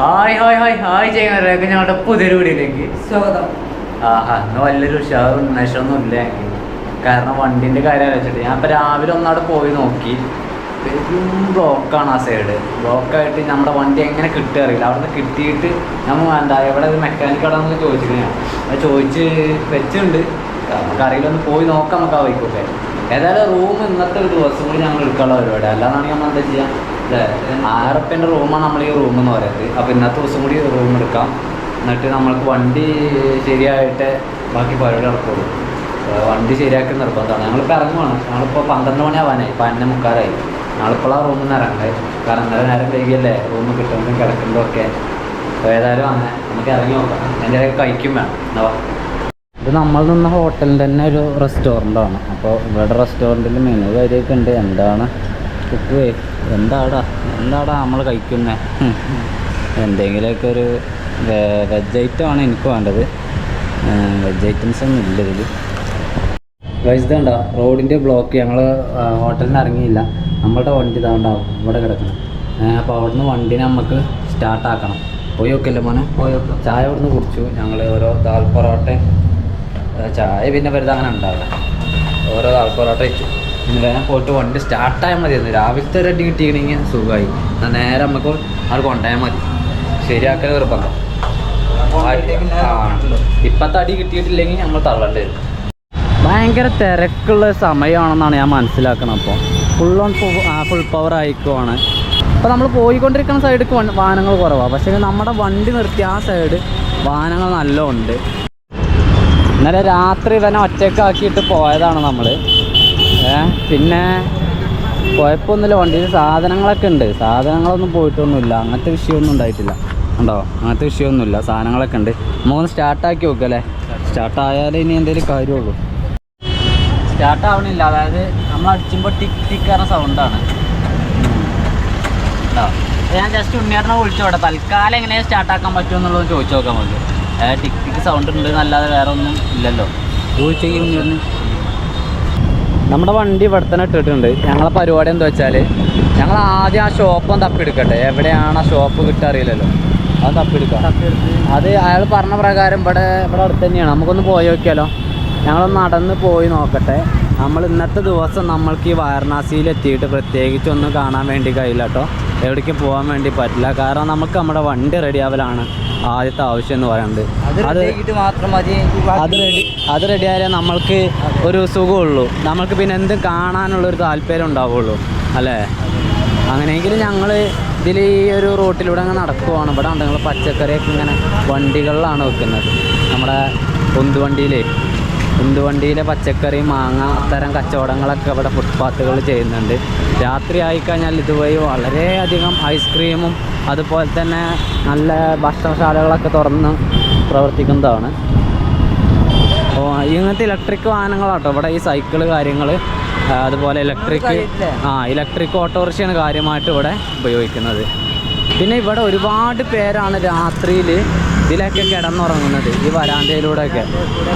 Hi hi hi hi ചെയ്യുന്നവരൊക്കെ ഞങ്ങളുടെ പുതിയൊരു വീഡിയോയിലേക്ക് സ്വാഗതം. ആഹാ ഇന്ന് വലിയൊരു ഉഷാറും ഉന്മേഷമൊന്നും ഇല്ല കാരണം വണ്ടിന്റെ കാര്യം വെച്ചിട്ട് ഞാൻ ഇപ്പൊ രാവിലെ ഒന്നവിടെ പോയി നോക്കി. പെരും ബ്ലോക്കാണ് ആ സൈഡ് ബ്ലോക്കായിട്ട് നമ്മുടെ വണ്ടി എങ്ങനെ കിട്ടുക അറിയില്ല. അവിടെ നിന്ന് കിട്ടിയിട്ട് നമ്മൾ എന്താ എവിടെ മെക്കാനിക് അവിടെ നിന്ന് ചോദിച്ചിട്ട് ഞാൻ. അത് ചോദിച്ച് വെച്ചിട്ടുണ്ട്. നമുക്ക് അറിയില്ല ഒന്ന് പോയി നോക്കാം നമുക്ക് ആ വൈക്കോട്ടെ ഏതായാലും റൂം ഇന്നത്തെ ഒരു ദിവസം കൂടി ഞങ്ങൾ എടുക്കാനുള്ള പരിപാടി. അല്ലാന്നാണെങ്കിൽ നമ്മൾ എന്താ ചെയ്യാം? അല്ലേ? റൂമാണ് നമ്മൾ ഈ റൂം എന്ന് പറയുന്നത്. അപ്പോൾ ഇന്നത്തെ ദിവസം കൂടി റൂം എടുക്കാം. എന്നിട്ട് നമ്മൾക്ക് വണ്ടി ശരിയായിട്ട് ബാക്കി പരിപാടി നടക്കുള്ളൂ. വണ്ടി ശരിയാക്കി നിർബന്ധമാണ്. ഞങ്ങളിപ്പോൾ ഇറങ്ങുവാണ്. ഞങ്ങളിപ്പോൾ പന്ത്രണ്ട് മണിയാവാനായി. ഇപ്പം അന്നെ മുക്കാറായി ഞങ്ങളിപ്പോൾ ആ റൂമിൽ നിന്ന് ഇറങ്ങണ്ടേ കാരണം ഇന്നലെ നേരം വൈകിയല്ലേ. റൂം കിട്ടുന്നതും കിടക്കുന്നതൊക്കെ അപ്പോൾ ഏതായാലും അങ്ങനെ നമുക്ക് ഇറങ്ങി നോക്കാം. എന്റെ കഴിക്കും വേണം. എന്നാ ഇത് നമ്മൾ നിന്ന ഹോട്ടലിന്റെ തന്നെ ഒരു റെസ്റ്റോറന്റാണ്. അപ്പോൾ ഇവിടെ റെസ്റ്റോറന്റിൽ മെനു കാര്യമൊക്കെ ഉണ്ട്. എന്താണ്? കുക്കുവേ എന്താടാ? എന്താടാ നമ്മൾ കഴിക്കുന്നത് എന്തെങ്കിലുമൊക്കെ ഒരു വെജ് ഐറ്റമാണ് എനിക്ക് വേണ്ടത്. വെജ് ഐറ്റംസ് ഒന്നും ഇല്ല ഇതിൽ വൈസ് ഇതുണ്ട റോഡിന്റെ ബ്ലോക്ക് ഞങ്ങൾ ഹോട്ടലിന് ഇറങ്ങിയില്ല. നമ്മളുടെ വണ്ടി ഇതാണ്ടാവും ഇവിടെ കിടക്കണം. അപ്പോൾ അവിടുന്ന് വണ്ടിനെ നമുക്ക് സ്റ്റാർട്ടാക്കണം പോയി നോക്കല്ലേ മോനെ? പോയി. ചായ അവിടുന്ന് കുടിച്ചു. ഞങ്ങൾ ഓരോ ദാൽ പൊറോട്ട ചായ പിന്നെ വെറുതെ അങ്ങനെ ഉണ്ടാവില്ല. ഓരോ ദാൽ പൊറോട്ട വെച്ചു. പിന്നെ വേഗം പോയിട്ട് വണ്ടി സ്റ്റാർട്ടായാൽ മതിയായിരുന്നു. രാവിലത്തെ ഒരു അടി കിട്ടിയിരുന്നെങ്കിൽ സുഖമായി എന്നാൽ നേരെ നമുക്ക് അവിടെ കൊണ്ടുപോയാൽ മതി. ശരിയാക്കൽ നിർബന്ധം. ഇപ്പത്തെ അടി കിട്ടിയിട്ടില്ലെങ്കിൽ നമ്മൾ തള്ളേണ്ടി. വരും ഭയങ്കര തിരക്കുള്ള സമയമാണെന്നാണ് ഞാൻ മനസ്സിലാക്കുന്നത് അപ്പോൾ ഫുൾ ഓൺ ഫുൾ പവർ ആയിക്കുവാണ്. അപ്പോൾ നമ്മൾ പോയിക്കൊണ്ടിരിക്കുന്ന സൈഡിലേക്ക് വാഹനങ്ങൾ കുറവാണ് പക്ഷേ നമ്മുടെ വണ്ടി നിർത്തി ആ സൈഡ് വാഹനങ്ങൾ നല്ല ഉണ്ട് ഇന്നലെ രാത്രി ഇവനെ ഒറ്റക്കാക്കിയിട്ട് പോയതാണ് നമ്മൾ പിന്നെ കുഴപ്പമൊന്നുമില്ല വണ്ടിയിൽ സാധനങ്ങളൊക്കെ ഉണ്ട്. സാധനങ്ങളൊന്നും പോയിട്ടൊന്നുമില്ല. അങ്ങനത്തെ വിഷയമൊന്നും ഉണ്ടായിട്ടില്ല. ഉണ്ടോ അങ്ങനത്തെ വിഷയമൊന്നുമില്ല. സാധനങ്ങളൊക്കെ ഉണ്ട്. നമുക്കൊന്ന് സ്റ്റാർട്ടാക്കി നോക്കുക അല്ലേ? സ്റ്റാർട്ടായാലേ ഇനി എന്തെങ്കിലും കാര്യമുള്ളൂ. സ്റ്റാർട്ടാവണില്ല അതായത് നമ്മൾ അടിച്ചുമ്പോൾ ടിക് ടിക്ക് പറഞ്ഞ സൗണ്ടാണ് ഞാൻ ജസ്റ്റ് ഉണ്ണിയേട്ടനെ വിളിച്ചോട്ടെ തൽക്കാലം എങ്ങനെ സ്റ്റാർട്ടാക്കാൻ പറ്റുമെന്നുള്ളത് ചോദിച്ചു നോക്കാൻ മതി ടിക് ടിക്ക് സൗണ്ട് ഉണ്ട്. എന്നല്ലാതെ വേറെ ഒന്നും ഇല്ലല്ലോ. ചോദിച്ചേക്കും ഉണ്ണിയേട്ടന് നമ്മുടെ വണ്ടി ഇവിടെ തന്നെ ഇട്ടിട്ടുണ്ട്. ഞങ്ങളെ പരിപാടി എന്താ വെച്ചാൽ ഞങ്ങൾ ആദ്യം ആ ഷോപ്പ് ഒന്ന് തപ്പിയെടുക്കട്ടെ. എവിടെയാണ് ആ ഷോപ്പ് കിട്ടുക അറിയില്ലല്ലോ. അത് തപ്പിയെടുക്കാം. അത് അയാൾ പറഞ്ഞ പ്രകാരം ഇവിടെ ഇവിടെ അടുത്ത് തന്നെയാണ്. നമുക്കൊന്ന് പോയി നോക്കിയാലോ? ഞങ്ങളൊന്ന് നടന്ന് പോയി നോക്കട്ടെ. നമ്മൾ ഇന്നത്തെ ദിവസം നമ്മൾക്ക് ഈ വാരണാസിയിൽ എത്തിയിട്ട് പ്രത്യേകിച്ച് ഒന്നും കാണാൻ വേണ്ടി കഴിയില്ല കേട്ടോ. എവിടേക്കും പോകാൻ വേണ്ടി പറ്റില്ല. കാരണം നമുക്ക് നമ്മുടെ വണ്ടി റെഡിയാവലാണ് ആദ്യത്തെ ആവശ്യം എന്ന് പറയുന്നത് അത് അത് റെഡി അത് റെഡി ആയാലേ നമ്മൾക്ക് ഒരു സുഖമുള്ളൂ. നമ്മൾക്ക് പിന്നെ എന്ത് കാണാനുള്ളൊരു താല്പര്യം ഉണ്ടാവുള്ളൂ. അല്ലേ? അങ്ങനെയെങ്കിൽ ഞങ്ങൾ ഇതിൽ ഈ ഒരു റോട്ടിലൂടെ അങ്ങ് നടക്കുവാണ്. ഇവിടെ ഉണ്ടെങ്കിൽ ഞങ്ങൾ പച്ചക്കറിയൊക്കെ ഇങ്ങനെ വണ്ടികളിലാണ് വെക്കുന്നത്. നമ്മുടെ ഉന്തുവണ്ടിയിലേ ഉന്തുവണ്ടിയിലെ പച്ചക്കറി മാങ്ങ അത്തരം കച്ചവടങ്ങളൊക്കെ ഇവിടെ ഫുട്പാത്തുകൾ ചെയ്യുന്നുണ്ട്. രാത്രി ആയിക്കഴിഞ്ഞാൽ ഇതുവഴി വളരെയധികം ഐസ്ക്രീമും അതുപോലെ തന്നെ നല്ല ഭക്ഷണശാലകളൊക്കെ തുറന്ന് പ്രവർത്തിക്കുന്നതാണ്. അപ്പോൾ ഇങ്ങനത്തെ ഇലക്ട്രിക് വാഹനങ്ങളാട്ടോ ഇവിടെ ഈ സൈക്കിൾ കാര്യങ്ങൾ അതുപോലെ ഇലക്ട്രിക് ആ ഇലക്ട്രിക് ഓട്ടോറിക്ഷയാണ് കാര്യമായിട്ട് ഇവിടെ ഉപയോഗിക്കുന്നത്. പിന്നെ ഇവിടെ ഒരുപാട് പേരാണ് രാത്രിയിൽ ഇതിലൊക്കെ കിടന്നുറങ്ങുന്നത്. ഈ വരാന്തയിലൂടെയൊക്കെ.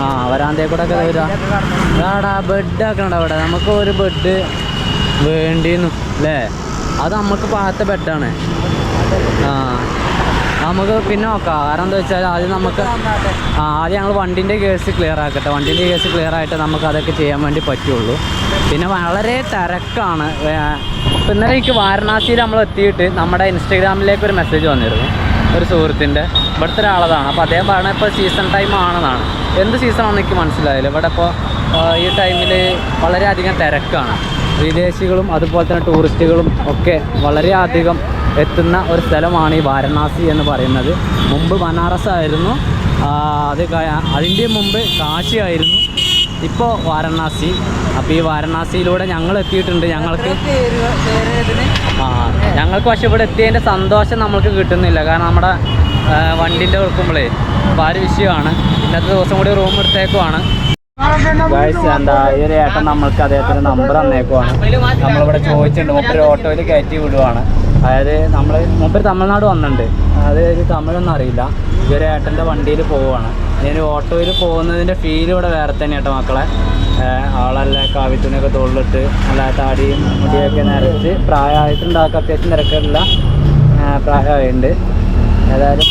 ആ വരാന്തയിൽ കൂടെ ഒക്കെ വരിക ഇതാടാ ബെഡ് ആക്കണ്ട അവിടെ. നമുക്ക് ഒരു ബെഡ് വേണ്ടിന്നു അല്ലേ? അത് നമുക്ക് പാത്ത ബെഡാണ്. ആ നമുക്ക് പിന്നെ നോക്കാം. കാരണം എന്താ വെച്ചാൽ ആദ്യം നമുക്ക് ആ ആദ്യം ഞങ്ങൾ വണ്ടിന്റെ കേസ് ക്ലിയർ ആക്കട്ടെ. വണ്ടിന്റെ കേസ് ക്ലിയർ ആയിട്ട് നമുക്ക് അതൊക്കെ ചെയ്യാൻ വേണ്ടി പറ്റുള്ളൂ. പിന്നെ വളരെ തിരക്കാണ്. ഇന്നലെ എനിക്ക് വാരണാസിയിൽ നമ്മൾ എത്തിയിട്ട് നമ്മുടെ ഇൻസ്റ്റഗ്രാമിലേക്ക് ഒരു മെസ്സേജ് വന്നിരുന്നു. ഒരു സുഹൃത്തിന്റെ ഇവിടുത്തെ ഒരാളതാണ് അപ്പോൾ അദ്ദേഹം പറഞ്ഞ ഇപ്പോൾ സീസൺ ടൈം ആണെന്നാണ്. എന്ത് സീസണാണെന്ന് എനിക്ക് മനസ്സിലായില്ല. ഇവിടെ ഇപ്പോൾ ഈ ടൈമിൽ വളരെയധികം തിരക്കാണ്. വിദേശികളും അതുപോലെ തന്നെ ടൂറിസ്റ്റുകളും ഒക്കെ വളരെയധികം എത്തുന്ന ഒരു സ്ഥലമാണ് ഈ വാരണാസി എന്ന് പറയുന്നത്. മുമ്പ് ബനാറസ് ആയിരുന്നു. അത് അതിന്റെ മുമ്പ് കാശി ആയിരുന്നു. ഇപ്പോൾ വാരണാസി. അപ്പോൾ ഈ വാരണാസിയിലൂടെ ഞങ്ങൾ എത്തിയിട്ടുണ്ട്. ഞങ്ങൾക്ക് ആ ഞങ്ങൾക്ക് പക്ഷെ ഇവിടെ എത്തിയതിന്റെ സന്തോഷം നമ്മൾക്ക് കിട്ടുന്നില്ല. കാരണം നമ്മുടെ വണ്ടിന്റെ വെക്കുമ്പോഴേ അപ്പോൾ ആ ഒരു വിഷയമാണ്. ഇന്നത്തെ ദിവസം കൂടി റൂം എടുത്തേക്കുവാണ്. എന്താ ഈ ഒരു ഏട്ടൻ നമ്മൾക്ക് അദ്ദേഹത്തിന്റെ നമ്പർ തന്നേക്കുവാണ്. നമ്മളിവിടെ ചോദിച്ചിട്ടുണ്ട്. മുപ്പത് ഓട്ടോയിൽ കയറ്റി വിടുവാണ്. അതായത് നമ്മൾ മുമ്പ് തമിഴ്നാട് വന്നിട്ടുണ്ട് അത് ഒരു തമിഴൊന്നും അറിയില്ല. ഇതൊരു ഏട്ടന്റെ വണ്ടിയിൽ പോവുകയാണ് ഞാൻ ഓട്ടോയിൽ പോകുന്നതിന്റെ ഫീൽ ഇവിടെ വേറെ തന്നെ കേട്ടോ മക്കളെ ആളല്ല കാവിത്തുണിയൊക്കെ തോളിലിട്ട് നല്ല താടിയും മുടിയൊക്കെ നിറച്ച് പ്രായമായിട്ടുണ്ടാക്കുക അത്യാവശ്യം തിരക്കില്ല പ്രായമായിട്ടുണ്ട്. ഏതായാലും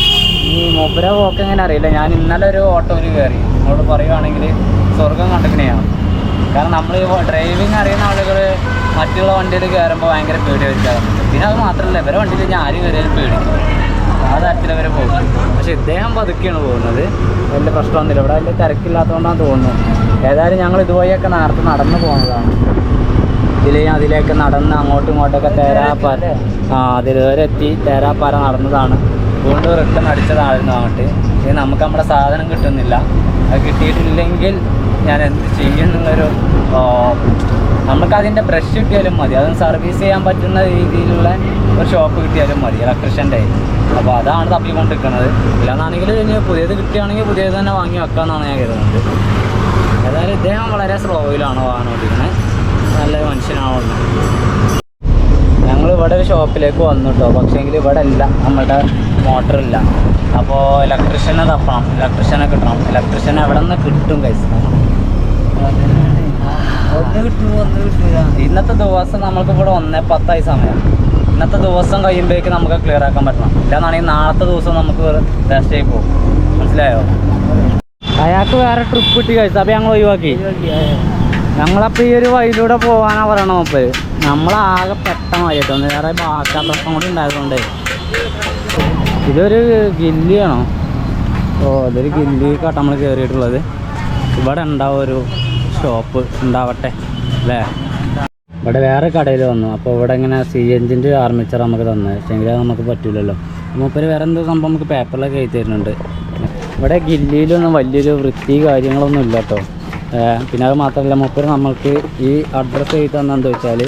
ഈ മൂപ്പര പോക്ക് എങ്ങനെ അറിയില്ല. ഞാൻ ഇന്നലെ ഒരു ഓട്ടോയിൽ കയറി നിങ്ങളോട് പറയുവാണെങ്കിൽ സ്വർഗം കണ്ടിക്കണെയാണ് കാരണം നമ്മൾ ഡ്രൈവിംഗ് അറിയുന്ന ആളുകൾ മറ്റുള്ള വണ്ടിയിൽ കയറുമ്പോൾ ഭയങ്കര പേടി വെച്ചാറുണ്ട് പിന്നെ അത് മാത്രമല്ല ഇവരെ വണ്ടിയിൽ ഞാൻ ആരും കയറിയാലും പേടിക്കും. ആ തരത്തിൽ അവർ പോകും. പക്ഷെ ഇദ്ദേഹം പതുക്കെയാണ് പോകുന്നത്. വലിയ പ്രശ്നമൊന്നുമില്ല ഇവിടെ വലിയ തിരക്കില്ലാത്തതുകൊണ്ടാണ് തോന്നുന്നു ഏതായാലും ഞങ്ങൾ ഇതുവഴിയൊക്കെ നേരത്തെ നടന്നു പോകുന്നതാണ് ഇതിൽ അതിലേക്ക് നടന്ന് അങ്ങോട്ടും ഇങ്ങോട്ടൊക്കെ തേരാപ്പാര ആ അതിലേറെ എത്തി തേരാപ്പാര നടന്നതാണ്. വീണ്ടും റിട്ടേൺ അടിച്ചതായിരുന്നു അങ്ങോട്ട്. ഇത് നമുക്ക് നമ്മുടെ സാധനം കിട്ടുന്നില്ല. കിട്ടിയിട്ടില്ലെങ്കിൽ ഞാൻ എന്ത് ചെയ്യും എന്നുള്ളൊരു നമുക്കതിന്റെ ബ്രഷ് കിട്ടിയാലും മതി. അത് സർവീസ് ചെയ്യാൻ പറ്റുന്ന രീതിയിലുള്ള ഒരു ഷോപ്പ് കിട്ടിയാലും മതി ഇലക്ട്രീഷ്യന്റെ അപ്പോൾ അതാണ് തപ്പിക്കൊണ്ടിരിക്കുന്നത് ഇല്ലാന്നാണെങ്കിൽ ഇനി പുതിയത് കിട്ടുകയാണെങ്കിൽ പുതിയത് തന്നെ വാങ്ങി വെക്കാമെന്നാണ് ഞാൻ കരുതുന്നത്. ഏതായാലും ഇദ്ദേഹം വളരെ സ്ലോയിലാണ് വാഹനം ഓടിക്കുന്നത് നല്ലൊരു മനുഷ്യനാണ് ഞങ്ങൾ ഇവിടെ ഒരു ഷോപ്പിലേക്ക് വന്നു കേട്ടോ പക്ഷേങ്കിൽ ഇവിടെ ഇല്ല നമ്മുടെ മോട്ടർ ഇല്ല അപ്പോൾ ഇലക്ട്രീഷ്യനെ തപ്പണം. ഇലക്ട്രീഷ്യനെ കിട്ടണം. ഇലക്ട്രീഷ്യനെ എവിടെ നിന്ന് കിട്ടും കൈസ് ഒന്ന് കിട്ടുമോ ഒന്ന് കിട്ടില്ല ഇന്നത്തെ ദിവസം നമ്മൾക്ക് ഇവിടെ ഒന്നേ പത്തായി സമയം. ഇന്നത്തെ ദിവസം കഴിയുമ്പോഴേക്ക് നമുക്ക് ക്ലിയർ ആക്കാൻ പറ്റണം. ഇല്ലാന്നാണെങ്കിൽ നാളത്തെ ദിവസം നമുക്ക് വേസ്റ്റ് ആയി പോകും മനസ്സിലായോ? അയാൾക്ക് വേറെ ട്രിപ്പ് കിട്ടി കഴിച്ചു അപ്പോൾ ഞങ്ങൾ ഒഴിവാക്കി. ഞങ്ങളപ്പോൾ ഈ ഒരു വഴിയിലൂടെ പോകാനാണ് പറയണത് മൂപ്പര് നമ്മളാകെ പെട്ടെന്നായിട്ടോ വേറെ ബാക്കാ പ്രശ്നം കൂടി ഉണ്ടായതുകൊണ്ട്. ഇതൊരു ഗില്ലിയാണോ ഓ ഇതൊരു ഗില്ലി കാട്ട നമ്മൾ കയറിയിട്ടുള്ളത് ഇവിടെ ഉണ്ടാവും ഒരു ഷോപ്പ് ഉണ്ടാവട്ടെ അല്ലേ? ഇവിടെ വേറെ കടയിൽ വന്നു. അപ്പോൾ ഇവിടെ ഇങ്ങനെ സി എഞ്ചിന്റെ ആർമിച്ചർ നമുക്ക് തന്നത് പക്ഷേങ്കിൽ നമുക്ക് പറ്റില്ലല്ലോ മൂപ്പര് വേറെ എന്തോ സംഭവം നമുക്ക് പേപ്പറിലൊക്കെ എഴുതി തരുന്നുണ്ട്. ഇവിടെ ഗില്ലിയിലൊന്നും വലിയൊരു വൃത്തി കാര്യങ്ങളൊന്നും ഇല്ല കേട്ടോ പിന്നെ അത് മാത്രമല്ല മൂപ്പര് നമ്മൾക്ക് ഈ അഡ്രസ്സ് എഴുതി തന്നെന്താ വെച്ചാൽ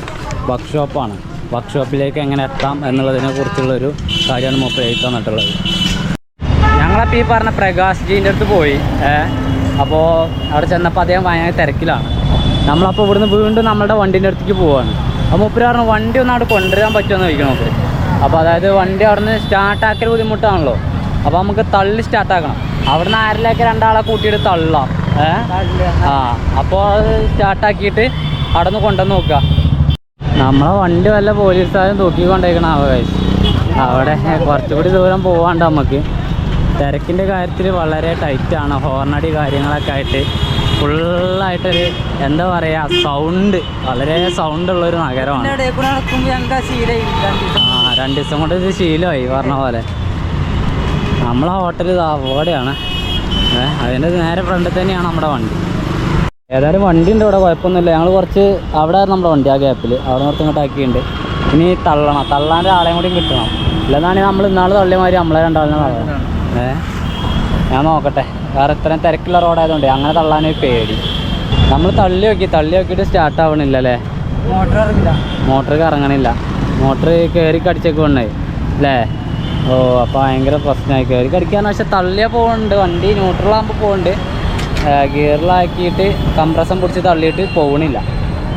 വർക്ക്ഷോപ്പാണ് വർക്ക്ഷോപ്പിലേക്ക് എങ്ങനെ എത്താം എന്നുള്ളതിനെ കുറിച്ചുള്ളൊരു കാര്യമാണ് മൂപ്പര് എഴുതി തന്നിട്ടുള്ളത് ഞങ്ങളപ്പോൾ ഈ പറഞ്ഞ പ്രകാശ് ജീന്റെ അടുത്ത് പോയി അപ്പോൾ അവിടെ ചെന്നപ്പോൾ അദ്ദേഹം ഭയങ്കര തിരക്കിലാണ്. നമ്മളപ്പോൾ ഇവിടുന്ന് വീണ്ടും നമ്മുടെ വണ്ടീന്റെ അടുത്തേക്ക് പോവാണ്. അപ്പോൾ മൂപ്പര് പറഞ്ഞു വണ്ടി ഒന്ന് അവിടെ കൊണ്ടുവരാൻ പറ്റുമെന്ന് ചോദിക്കണം നമുക്ക് അപ്പോൾ അതായത് വണ്ടി അവിടെ നിന്ന് സ്റ്റാർട്ടാക്കൽ ബുദ്ധിമുട്ടാണല്ലോ. അപ്പോൾ നമുക്ക് തള്ളി സ്റ്റാർട്ടാക്കണം അവിടെ നിന്ന് ആരിലേക്ക് രണ്ടാളെ കൂട്ടിയിട്ട് തള്ളാം ഏ? ആ അപ്പോൾ അത് സ്റ്റാർട്ടാക്കിയിട്ട് അവിടെ നിന്ന് കൊണ്ടുവന്ന് നോക്കുക. നമ്മളെ വണ്ടി വല്ല പോലീസുകാരും തൂക്കിക്കൊണ്ടേക്കണം അവകാശ് അവിടെ കുറച്ചുകൂടി ദൂരം പോവാണ്ട് നമുക്ക്. തിരക്കിന്റെ കാര്യത്തിൽ വളരെ ടൈറ്റാണ് ഹോർണടി കാര്യങ്ങളൊക്കെ ആയിട്ട് ഫുള്ളായിട്ടൊരു എന്താ പറയുക സൗണ്ട് വളരെ സൗണ്ട് സൗണ്ടുള്ളൊരു നഗരമാണ്. ആ രണ്ട് ദിവസം കൊണ്ട് ഇത് ശീലമായി പറഞ്ഞ പോലെ. നമ്മളെ ഹോട്ടൽ ഇത് അവിടെയാണ്. അതിന്റെ നേരെ ഫ്രണ്ടിൽ തന്നെയാണ് നമ്മുടെ വണ്ടി. ഏതായാലും വണ്ടി ഉണ്ട് ഇവിടെ കുഴപ്പമൊന്നുമില്ല. ഞങ്ങൾ കുറച്ച് അവിടെ ആയിരുന്നു നമ്മുടെ വണ്ടി ആ ഗ്യാപ്പിൽ അവിടെ നിർത്തി ഇങ്ങോട്ട് ആക്കിയിട്ടുണ്ട്. ഇനി തള്ളണം. തള്ളാന്റെ ആളെയും കൂടി കിട്ടണം. ഇല്ലെന്നാണെങ്കിൽ നമ്മൾ ഇന്നാൾ തള്ളിയ മാതിരി നമ്മളെ രണ്ടാളിനെ തള്ളണം. ഏ? ഞാൻ നോക്കട്ടെ. വേറെ ഇത്രയും തിരക്കുള്ള റോഡായതുകൊണ്ട് അങ്ങനെ തള്ളാനൊരു പേടി. നമ്മൾ തള്ളി നോക്കി. തള്ളി നോക്കിയിട്ട് സ്റ്റാർട്ട് ആവണില്ല അല്ലേ? മോട്ടർ ഇറങ്ങില്ല. മോട്ടർ കറങ്ങണില്ല. മോട്ടർ കയറി കടിച്ചേക്ക് കൊണ്ടേ അല്ലേ? ഓ അപ്പോൾ ഭയങ്കര പ്രശ്നമായി. കയറി കടിക്കാന്ന് പക്ഷേ തള്ളിയാൽ പോകുന്നുണ്ട് വണ്ടി ന്യൂട്രലാകുമ്പോൾ പോകുന്നുണ്ട് ഗിയറിലാക്കിയിട്ട് കംപ്രസം പിടിച്ച് തള്ളിയിട്ട് പോകണില്ല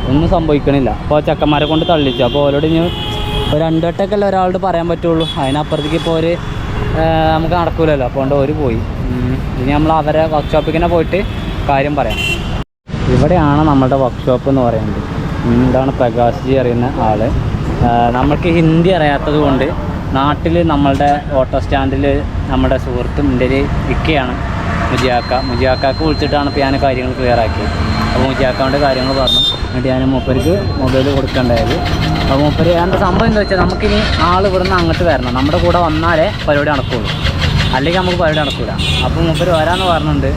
ഒന്നും സംഭവിക്കണില്ല. അപ്പോൾ ചക്കന്മാരെ കൊണ്ട് തള്ളിച്ചു. അപ്പോൾ ഓരോട് ഇനി ഒരു രണ്ടുവട്ടമൊക്കെ അല്ലേ ഒരാളോട് പറയാൻ പറ്റുള്ളൂ. അതിനപ്പുറത്തേക്ക് ഇപ്പോൾ ഒരു നമുക്ക് നടക്കൂലല്ലോ. അപ്പോൾ കൊണ്ട് ഒരു പോയി. ഇനി നമ്മൾ അവരെ വർക്ക്ഷോപ്പിൽ തന്നെ പോയിട്ട് കാര്യം പറയാം. ഇവിടെയാണ് നമ്മുടെ വർക്ക്ഷോപ്പ് എന്ന് പറയുന്നത്. ഇതാണ് പ്രകാശ് ജി അറിയുന്ന ആൾ നമുക്ക് ഹിന്ദി അറിയാത്തത് കൊണ്ട് നാട്ടിൽ നമ്മളുടെ ഓട്ടോ സ്റ്റാൻഡിൽ നമ്മുടെ സുഹൃത്തും എന്റെ ഒരു ഇക്കയാണ്. മുജിയാക്ക. മുജിയാക്കാക്ക് വിളിച്ചിട്ടാണ് ഇപ്പോൾ ഞാൻ കാര്യങ്ങൾ ക്ലിയർ ആക്കിയത്. അപ്പോൾ മുജിയാക്കാവിന്റെ കാര്യങ്ങൾ പറഞ്ഞു. എന്നിട്ട് ഞാൻ മൂപ്പർക്ക് മൊബൈൽ കൊടുക്കേണ്ടായത്. അപ്പോൾ മൂപ്പര് എന്റെ സംഭവം എന്താ വെച്ചാൽ നമുക്കിനി ആൾ ഇവിടുന്ന് അങ്ങോട്ട് വരണം. നമ്മുടെ കൂടെ വന്നാലേ പരിപാടി നടക്കുകയുള്ളൂ അല്ലെങ്കിൽ നമുക്ക് പരിപാടി നടക്കില്ല അപ്പോൾ മൂപ്പര് വരാമെന്ന് പറഞ്ഞുണ്ട്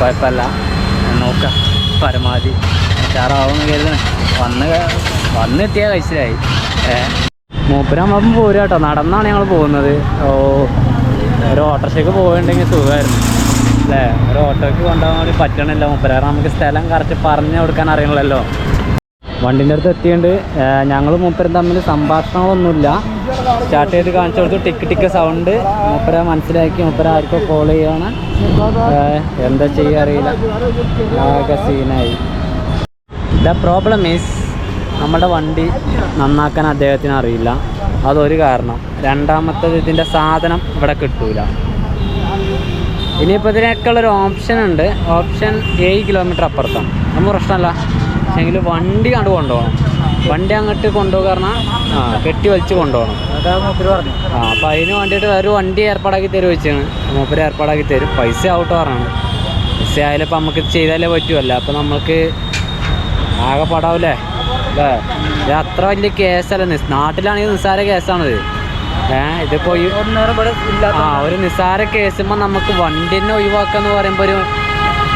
കുഴപ്പമില്ല. നോക്കാം. പരമാവധി ഉഷാറാവുമെന്ന് കരുതണേ വന്ന് വന്നെത്തിയാൽ വന്നെത്തിയ കഴിച്ചിലായി. ഏ പോരാട്ടോ നടന്നാണ് ഞങ്ങൾ പോകുന്നത്. ഓ ഒരു ഓട്ടോറിക്ഷയ്ക്ക് പോയിട്ടുണ്ടെങ്കിൽ സുഖമായിരുന്നു. അല്ലേ? ഒരു ഓട്ടോയ്ക്ക് കൊണ്ടുപോകാൻ വേണ്ടി പറ്റണില്ല. മുപ്പരാറ് നമുക്ക് സ്ഥലം കറക്റ്റ് പറഞ്ഞു കൊടുക്കാൻ അറിയണമല്ലോ. വണ്ടിന്റെ അടുത്ത് എത്തിയുണ്ട് ഞങ്ങൾ മൂപ്പരും തമ്മിൽ സംഭാഷണങ്ങളൊന്നുമില്ല. സ്റ്റാർട്ട് ചെയ്ത് കാണിച്ചു കൊടുത്തു. Tick tick sound. മൂപ്പര മനസ്സിലാക്കി. മൂപ്പര ആർക്കോ കോൾ ചെയ്യാണ് എന്താ ചെയ്യുക അറിയില്ല. ആകെ സീനായി ദ പ്രോബ്ലം ഈസ് നമ്മുടെ വണ്ടി നന്നാക്കാൻ അദ്ദേഹത്തിന് അറിയില്ല. അതൊരു കാരണം. രണ്ടാമത്തത് ഇതിന്റെ സാധനം ഇവിടെ കിട്ടൂല. ഇനിയിപ്പോൾ ഒരു ഓപ്ഷൻ ഉണ്ട്. ഓപ്ഷൻ ഏഴ് കിലോമീറ്റർ അപ്പുറത്താണ് ഒന്നും പ്രശ്നമല്ല. പക്ഷേങ്കിൽ വണ്ടി അങ്ങോട്ട് കൊണ്ടുപോകണം. വണ്ടി അങ്ങോട്ട് കൊണ്ടുപോകാരണം ആ കെട്ടി വലിച്ച് കൊണ്ടുപോകണം. ആ അപ്പം അതിന് വേണ്ടിയിട്ട് ഒരു വണ്ടി ഏർപ്പാടാക്കി തരും വെച്ചാണ് മൂപ്പര് ഏർപ്പാടാക്കി തരും. പൈസ ആവട്ടോ പറഞ്ഞാണ് പൈസ ആയാലും ഇപ്പം നമുക്ക് ചെയ്താലേ പറ്റുമല്ല അപ്പം നമുക്ക് ആകെ പടാവൂലേ? അല്ലേ? ഇത് അത്ര വലിയ കേസല്ല നാട്ടിലാണെങ്കിൽ നിസ്സാര കേസാണത്. ഏഹ് ഇതിപ്പോ ഈ ആ ഒരു നിസ്സാര കേസുമ്പോ നമുക്ക് വണ്ടി തന്നെ ഒഴിവാക്കാന്ന് പറയുമ്പോ ഒരു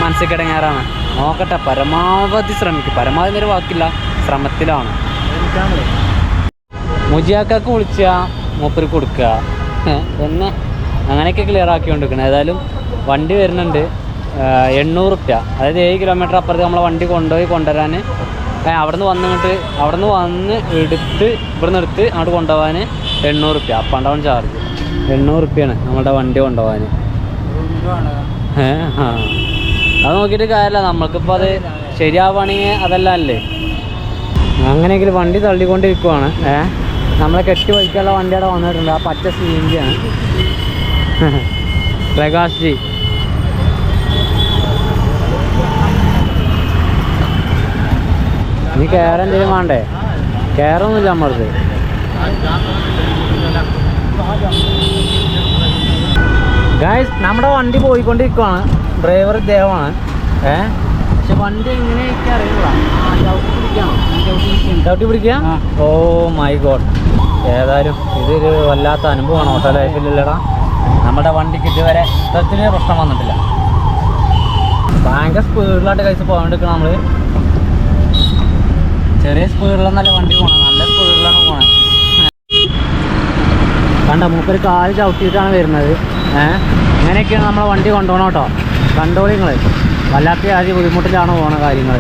മനസ്സിൽ കിടങ്ങാറാണ് നോക്കട്ടെ പരമാവധി ശ്രമിക്കും. പരമാവധി ഒരു വാക്കില്ല ശ്രമത്തിലാണ്. മുജിയാക്കാക്ക് വിളിച്ചാ മൂപ്പര് കൊടുക്കുക പിന്നെ അങ്ങനെയൊക്കെ ക്ലിയർ ആക്കി കൊണ്ടിരിക്കണം ഏതായാലും വണ്ടി വരുന്നുണ്ട്. എണ്ണൂറ് റുപ്യ. അതായത് ഏഴ് കിലോമീറ്റർ അപ്പുറത്ത് നമ്മളെ വണ്ടി കൊണ്ടുപോയി കൊണ്ടുവരാൻ അവിടെ നിന്ന് വന്നിട്ട് അവിടെ നിന്ന് വന്ന് എടുത്ത് ഇവിടെ നിന്ന് എടുത്ത് അങ്ങോട്ട് കൊണ്ടുപോകാൻ എണ്ണൂറ് റുപ്യ. അപ്പ് ഡൗൺ ചാർജ് എണ്ണൂറ് റുപ്യാണ് നമ്മുടെ വണ്ടി കൊണ്ടുപോകാൻ ഏഹ് ആ. അത് നോക്കിയിട്ട് കാര്യമില്ല നമ്മൾക്കിപ്പോൾ അത് ശരിയാവുകയാണെങ്കിൽ അതെല്ലാം അല്ലേ? അങ്ങനെയെങ്കിൽ വണ്ടി തള്ളിക്കൊണ്ടിരിക്കുവാണ്. ഏഹ് നമ്മളെ കെട്ടി വലിക്കാനുള്ള വണ്ടി അവിടെ വന്നിട്ടുണ്ട്. ആ പച്ച സി എൻ ജി ആണ് പ്രകാശ് ജി. എന്തെങ്കിലും വേണ്ടേ? കയറൊന്നുമില്ല നമ്മളത് ഗായ്സ് നമ്മുടെ വണ്ടി പോയിക്കൊണ്ടിരിക്കുവാണ്. ഡ്രൈവർ ഇദ്ദേഹമാണ്. ഏ? പക്ഷെ വണ്ടി എങ്ങനെയൊക്കെ അറിയില്ല. ചവിട്ടി പിടിക്കുക ഓ മൈ ഗോഡ് ഏതായാലും ഇതൊരു വല്ലാത്ത അനുഭവമാണ്. ഓട്ടോ ലൈഫിലല്ലടാ നമ്മുടെ വണ്ടിക്ക് ഇതുവരെ ഇത്തരത്തിന് പ്രശ്നം വന്നിട്ടില്ല. ഭയങ്കര സ്പീഡിലായിട്ട് കഴിച്ച് പോകാണ്ടിരിക്കണം നമ്മൾ ചെറിയ സ്പീഡിലൊന്നല്ല വണ്ടി പോകണം നല്ല സ്പീഡിലാണ് പോണേ കണ്ട മൂപ്പര് കാൽ ചവിട്ടിയിട്ടാണ് വരുന്നത്. ഏഹ് ഇങ്ങനെയൊക്കെയാണ് നമ്മളെ വണ്ടി കൊണ്ടുപോകണം കേട്ടോ. കണ്ടോളി നിങ്ങൾ വല്ലാത്ത ആദ്യ ബുദ്ധിമുട്ടിലാണ് പോണ കാര്യങ്ങൾ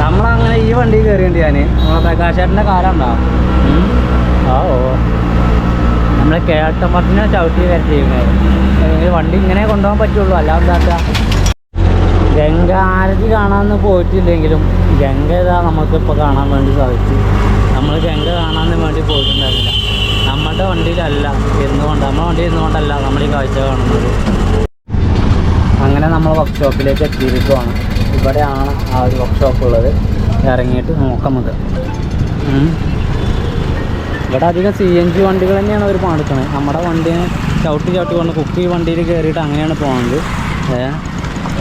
നമ്മളങ്ങനെ ഈ വണ്ടി കയറിയുണ്ട് ഞാൻ നമ്മളെ പ്രകാശേട്ടന്റെ കാലം ഉണ്ടാവും ആ ഓ. നമ്മൾ കേട്ടമ്പത്തിനെ ചവിട്ടി വരട്ടിയിരിക്കുന്നത് വണ്ടി ഇങ്ങനെ കൊണ്ടുപോകാൻ പറ്റുള്ളൂ. അല്ലാതെ എന്താ ഗംഗ ആരതി കാണാമെന്ന് പോയിട്ടില്ലെങ്കിലും ഗംഗ ഇതാ നമുക്കിപ്പോൾ കാണാൻ വേണ്ടി സാധിച്ചു. നമ്മൾ ഗംഗ കാണാൻ വേണ്ടി പോയിട്ടുണ്ടായിരുന്നില്ല. നമ്മുടെ വണ്ടിയിലല്ല ഇരുന്നുകൊണ്ട് നമ്മുടെ വണ്ടി ഇരുന്നുകൊണ്ടല്ല നമ്മൾ ഈ കാഴ്ച കാണുന്നത്? അങ്ങനെ നമ്മൾ വർക്ക്ഷോപ്പിലേക്ക് എത്തിയിരിക്കുവാണ്. ഇവിടെയാണ് ആ ഒരു വർക്ക്ഷോപ്പ് ഉള്ളത്. ഇറങ്ങിയിട്ട് നോക്കാം നമുക്ക്. ഇവിടെ അധികം സി എൻ ജി വണ്ടികൾ തന്നെയാണ് അവർ പാടിക്കുന്നത് നമ്മുടെ വണ്ടിനെ ചവിട്ടി ചവിട്ടി കൊണ്ട് കുക്കി വണ്ടിയിൽ കയറിയിട്ട് അങ്ങനെയാണ് പോകുന്നത്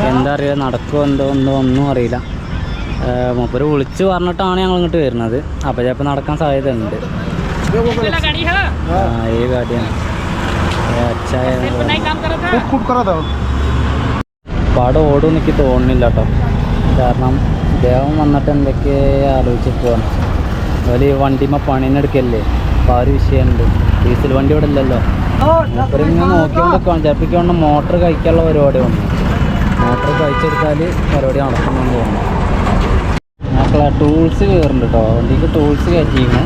എന്താ അറിയില്ല നടക്കുമോ എന്തോ എന്തോ ഒന്നും അറിയില്ല. മൂപ്പര് വിളിച്ച് പറഞ്ഞിട്ടാണ് ഞങ്ങൾ ഇങ്ങോട്ട് വരുന്നത്. അപ്പോൾ ചിലപ്പോൾ നടക്കാൻ സാധ്യത ഉണ്ട് ആ ഈ ഗാഡിയാണ് പടം ഓടും എനിക്ക് തോന്നുന്നില്ല കേട്ടോ കാരണം ദേവം വന്നിട്ട് എന്തൊക്കെ ആലോചിച്ചിട്ടാണ് അതുപോലെ ഈ വണ്ടിമ്മ പണിനെടുക്കല്ലേ അപ്പോൾ ആ ഒരു വിഷയമുണ്ട്. ഡീസൽ വണ്ടി ഇവിടെ ഇല്ലല്ലോ. ഇങ്ങനെ നോക്കിക്കൊണ്ടിരിക്കുകയാണ് ചിലപ്പോൾ മോട്ടർ കഴിക്കാനുള്ള പരിപാടി വന്നു. മോട്ടർ കഴിച്ചെടുത്താൽ പരിപാടി നടക്കുമെന്ന് തോന്നുന്നു. ഞങ്ങൾ ടൂൾസ് കയറുന്നുണ്ട് കേട്ടോ വണ്ടിക്ക് ടൂൾസ് കയറ്റിയിരുന്നു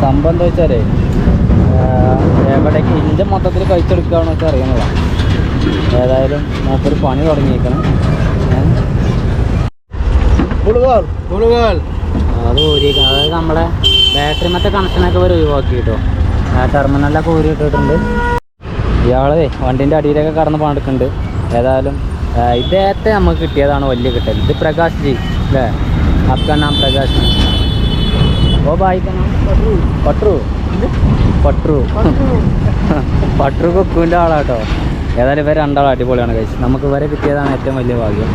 സംഭവം എന്താ വെച്ചാലേ എവിടേക്ക് ഇഞ്ചൻ മൊത്തത്തിൽ കഴിച്ചെടുക്കുകയാണെന്ന് വെച്ചാൽ അറിയുന്നില്ല ഏതായാലും മൂപ്പര് പണി തുടങ്ങിയിരിക്കണം അത് ഊരി അതായത് നമ്മുടെ ബാറ്ററി മറ്റേ കണക്ഷനൊക്കെ ഇവർ ഒഴിവാക്കി കേട്ടോ ടെർമിനലൊക്കെ ഊരി ഇട്ടിട്ടുണ്ട്. ഇയാളെ വണ്ടിന്റെ അടിയിലൊക്കെ കടന്ന് പണിയെടുക്കുന്നുണ്ട്. ഏതായാലും ആ, ഇദ്ദേഹത്തെ നമുക്ക് കിട്ടിയതാണ് വലിയ കിട്ടൽ ഇത് പ്രകാശ് ജി അല്ലേ आपका नाम प्रकाश है वो भाई का नाम पटरू पटरू പട്രു പട്രു കൊക്കുവിൻ്റെ ആളാട്ടോ ഏതായാലും ഇവർ രണ്ടാളും അടിപൊളിയാണ് കഴിച്ച് നമുക്ക് ഇവരെ കിട്ടിയതാണ് ഏറ്റവും വലിയ ഭാഗ്യം